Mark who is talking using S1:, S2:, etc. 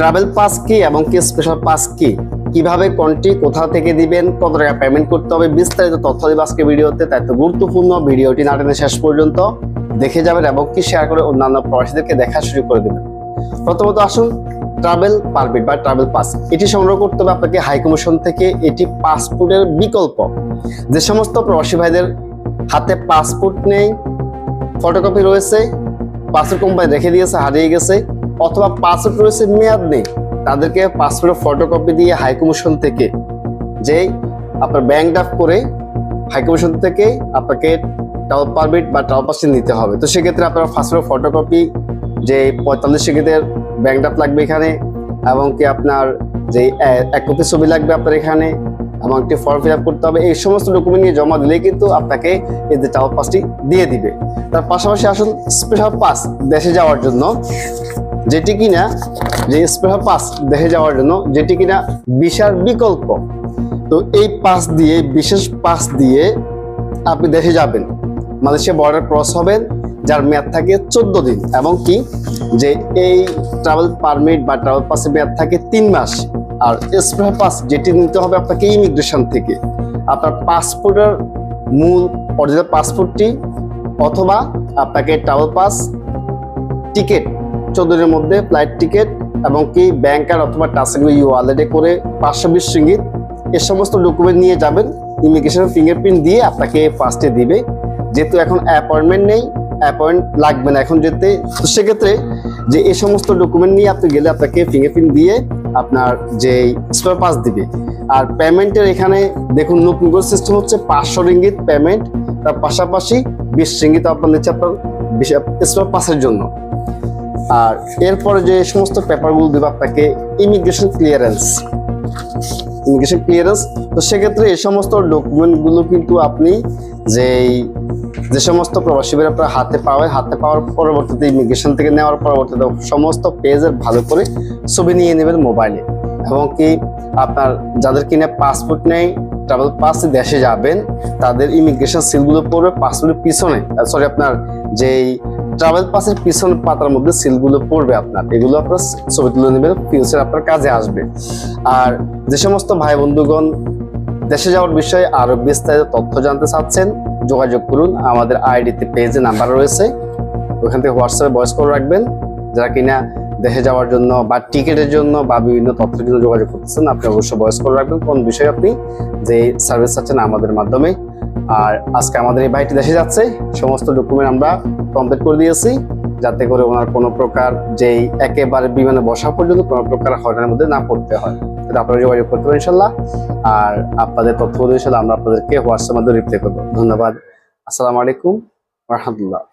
S1: Travel pass কি এবং কি স্পেশাল পাস কি কীভাবে কোনটি, কোথা থেকে দিবেন, কত টাকা পেমেন্ট করতে হবে, বিস্তারিত তথ্য দিবে আজকে ভিডিওতে, তাই তো গুরুত্বপূর্ণ। ভিডিওটি না টেনে শেষ পর্যন্ত দেখে যাবেন এবং কি শেয়ার করে অন্যান্য প্রবাসীদেরকে দেখা শুরু করে দেবেন। প্রথমত আসুন ট্রাভেল পারমিট বা ট্রাভেল পাস এটি সংগ্রহ করতে হবে আপনাকে হাই কমিশন থেকে। এটি পাসপোর্টের বিকল্প। যে সমস্ত প্রবাসী ভাইদের হাতে পাসপোর্ট নেই ফটোকপি রয়েছে পাসপোর্ট কোম্পানি রেখে দিয়েছে, হারিয়ে গেছে অথবা পাসপোর্ট রয়েছে মেয়াদ নেই, তাদেরকে পাসপোর্টের ফটোকপি দিয়ে হাইকমিশন থেকে যে আপনার ব্যাংক ড্রাফট করে হাইকমিশন থেকে আপনাকে ট্রাভেল পারমিট বা ট্রাভেল পাসটি নিতে হবে। তো সেক্ষেত্রে আপনার পাসপোর্টের ফটোকপি যে পঁয়তাল্লিশ টিকিটের ব্যাংক ড্রাফট লাগবে এখানে এবং কি আপনার যে এক কপি ছবি লাগবে আপনার এখানে এবং একটি ফর্ম ফিল আপ করতে হবে। এই সমস্ত ডকুমেন্ট নিয়ে জমা দিলেই কিন্তু আপনাকে এই যে ট্রাভেল পাসটি দিয়ে দিবে। তার পাশাপাশি আসুন স্পেশাল পাস দেশে যাওয়ার জন্য। যেটি কিনা যে স্পেশাল পাস দেশে যাওয়ার জন্য, যেটি কিনা বিশাল বিকল্প। তো এই পাস দিয়ে, বিশেষ পাস দিয়ে আপনি দেশে যাবেন। মালয়েশিয়া বর্ডার ক্রস হবেন যার মেয়াদ থাকে চোদ্দ দিন। এবং কি? যে এই ট্রাভেল পারমিট বা ট্রাভেল পাসের মেয়াদ থাকে তিন মাস। আর স্পেশাল পাস যেটি নিতে হবে আপনাকে ইমিগ্রেশন থেকে। আপনার পাসপোর্টের মূল অরিজিনাল পাসপোর্টটি অথবা আপনাকে ট্রাভেল পাস টিকিট দিনের মধ্যে ফ্লাইট টিকিট এবং কি ব্যাংকার অথবা টাসেগুলো ইউ ওয়ালেটে করে পাঁচশো বিশ রিঙ্গিত এ সমস্ত ডকুমেন্ট নিয়ে যাবেন। ইমিগ্রেশন ফিঙ্গারপ্রিন্ট দিয়ে আপনাকে ফার্স্টে দিবে। যেহেতু এখন অ্যাপয়েন্টমেন্ট নেই অ্যাপয়েন্ট লাগবে না এখন যেতে। তো সেক্ষেত্রে যে এই সমস্ত ডকুমেন্ট নিয়ে আপনি গেলে আপনাকে ফিঙ্গারপ্রিন্ট দিয়ে আপনার যে স্পেয়ার পাস দিবে। আর পেমেন্টের এখানে দেখুন, নতুন করে সিস্টেম হচ্ছে পাঁচশো রিঙ্গিত পেমেন্ট তার পাশাপাশি বিশ রিঙ্গিত আপনার নিচ্ছে আপনার স্পেয়ার পাসের জন্য। আর এরপরে যে সমস্ত পেপারগুলো দেবে আপনাকে ইমিগ্রেশন ক্লিয়ারেন্স ইমিগ্রেশন ক্লিয়ারেন্স তো সেক্ষেত্রে এই সমস্ত ডকুমেন্টগুলো কিন্তু আপনি যেই, যে সমস্ত প্রবাসীদের আপনার হাতে পাওয়া হাতে পাওয়ার পরবর্তীতে ইমিগ্রেশন থেকে নেওয়ার পরবর্তীতে সমস্ত পেজের ভালো করে ছবি নিয়ে নেবেন মোবাইলে এবং কি আপনার যাদের কিনে পাসপোর্ট নেই ট্রাভেল পাস দেশে যাবেন, তাদের ইমিগ্রেশন সিলগুলো পড়বে পাসপোর্টের পিছনে সরি আপনার যেই ট্রাভেল পাসের পিছন পাতার মধ্যে সিলগুলো পড়বে আপনার। এগুলো আপনার ছবি তুলে নেবেন ফিউচার আপনার কাজে আসবে। আর যে সমস্ত ভাই বন্ধুগণ দেশে যাওয়ার বিষয়ে আরও বিস্তারিত তথ্য জানতে চাচ্ছেন, যোগাযোগ করুন। আমাদের আইডিতে পেজে নাম্বার রয়েছে। ওখান থেকে হোয়াটসঅ্যাপে ভয়েস কল রাখবেন। যারা কিনা দেশে যাওয়ার জন্য বা টিকিটের জন্য বা বিভিন্ন তথ্যের জন্য যোগাযোগ করতেছেন, আপনি অবশ্যই ভয়েস কল রাখবেন। কোন বিষয়ে আপনি যে সার্ভিস চাচ্ছেন আমাদের মাধ্যমে আর আজকে আমাদের এই ভাইটি দেশে যাচ্ছে, সমস্ত ডকুমেন্ট আমরা কমপ্লিট করে দিয়েছি, যাতে করে ওনার কোনো প্রকার যেই একেবারে বিমানে বসা পর্যন্ত কোনো প্রকার হয়রানের মধ্যে না পড়তে হয়। এটা আপনারা যোগাযোগ করতে পারেন ইনশাল্লাহ। আর আপনাদের তথ্য ইনশাল্লাহ আমরা আপনাদেরকে হোয়াটসঅ্যাপ মাধ্যমে রিপ্লাই করব। ধন্যবাদ। আসসালামু আলাইকুম রহমতুল্লাহ।